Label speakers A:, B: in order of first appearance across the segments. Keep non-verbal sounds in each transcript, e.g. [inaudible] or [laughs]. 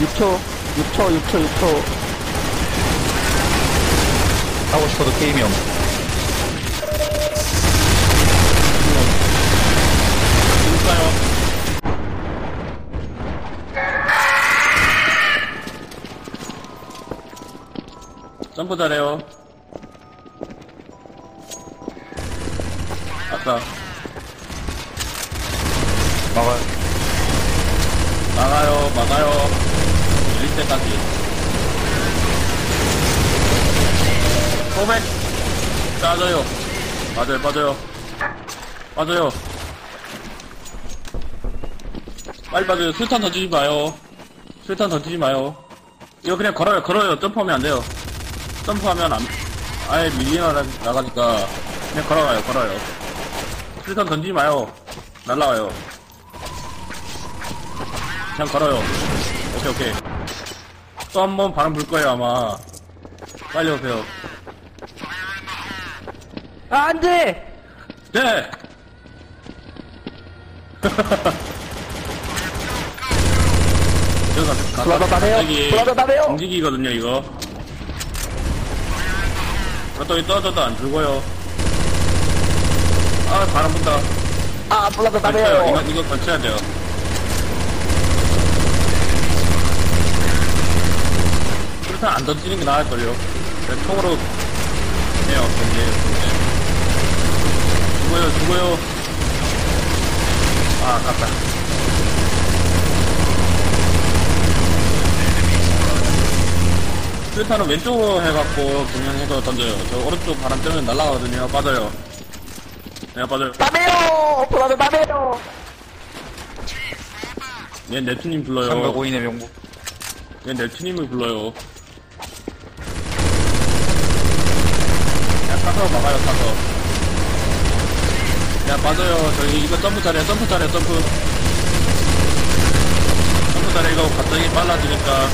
A: 6초 6초 6초 6초
B: 하고 싶어도 게임이 없네.
C: 진짜요. 점프 잘해요. 아까
B: 막아요.
C: 막아요, 막아요. 때까지. 소맥 빠져요. 빠져요, 빠져요. 빠져요. 빨리 빠져요. 술탄 던지지 마요. 술탄 던지지 마요. 이거 그냥 걸어요, 걸어요. 점프하면 안 돼요. 점프하면 안, 아예 밀리나 나가니까 그냥 걸어가요, 걸어요. 술탄 던지지 마요. 날라와요. 그냥 걸어요. 오케이, 오케이. 또 한 번 바람 불 거예요, 아마. 빨리 오세요.
A: 아 안 돼
C: 네! 저가
A: 불안하다네요. 불안하다네요.
C: 움직이거든요, 이거. 저쪽이 떨어져도 안 죽어요. 아, 바람 분다.
A: 아
C: 걸쳐요. 이거,
A: 불안하다네요
C: 이거 걸쳐야 돼요. 그렇다면 안 던지는 게 나을걸요. 그냥 통으로 해요, 경기. 죽어요, 죽어요. 아, 아깝다. 스타는 왼쪽으로 해갖고 그냥 해서 던져요. 저 오른쪽 바람 때문에 날아가거든요. 빠져요. 내가 빠져요.
A: 다네요 불안하다네요
C: 얘 넵튜님 불러요.
B: 상가 고인의 명부.
C: 얘 넵튜님을 불러요. 타서 막아요, 타서. 야, 빠져요. 저기, 이거 점프 잘해, 점프 잘해, 점프. 점프 잘해, 이거 갑자기 빨라지니까.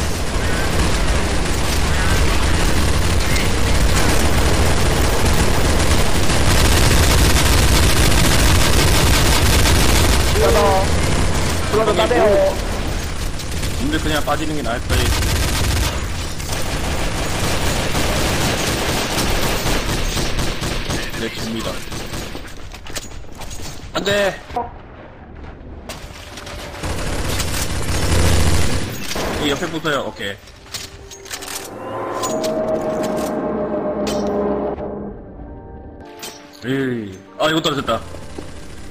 A: 불안하 불안하다네요
C: 근데 그냥 빠지는 게 나을 거예요. 네, 집니다. 안 돼! 이 옆에 붙어요, 오케이. 에이, 아, 이거 떨어졌다.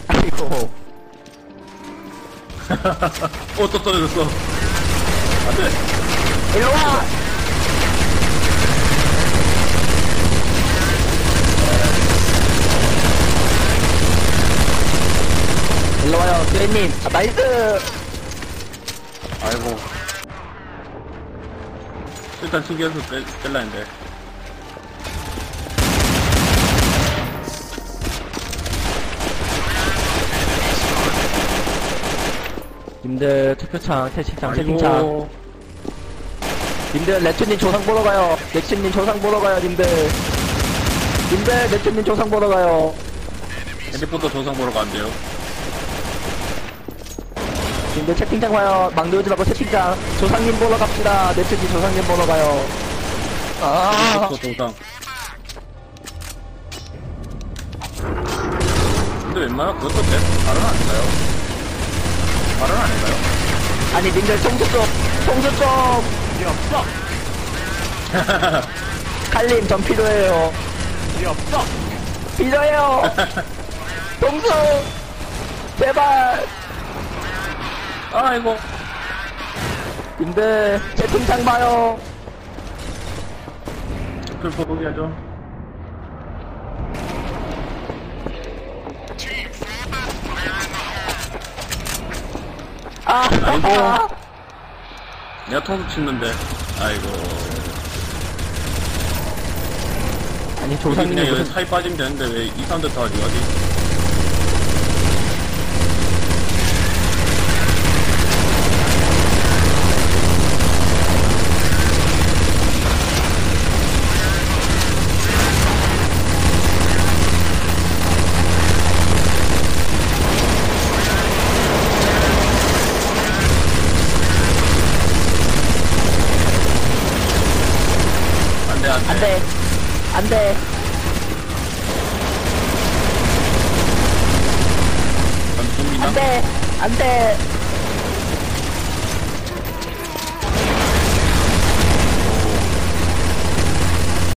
A: 아이고 [laughs]
C: 어, 또 떨어졌어. 안 돼.
A: 일로와 뚜레님 아, 나이스
C: 아이고. 일단 튕겨서 뺄, 뺄라 했는데.
A: 님들 투표창 채팅창
C: 아이고.
A: 채팅창 님들 레츠님 조상 보러 가요 레츠님 조상 보러 가요 님들 님들 레츠님 조상 보러 가요
C: 핸드폰도 조상 보러 간대요.
A: 님들 채팅창 와요. 오지 말고 채팅창. 조상님 보러 갑시다. 레츠님 조상님 보러 가요. 아.
C: 핸드폰 조상. 근데 웬만하면 그것도 내 발언 아닌가요? 발언 아닌가요?
A: 아니 님들 청소 좀 청소 좀 필요 없어. [laughs] 칼림 전 필요해요. 필요 없어. 필요해요. [laughs] 동수! 제발
C: 아이고.
A: 님들 채팅창 봐요
C: 그 포기하죠.
A: 아,
C: 아이고.
A: 아, [laughs]
C: 내가 통수 치는데. 아이고.
A: 아니
C: 여기
A: 조상님이
C: 그냥 여기 사이 빠지면 되는데 왜 이 사람들 다 어디 가지?
A: 안 돼. 안 돼.
C: 전 좀비나?
A: 안 돼. 안 돼.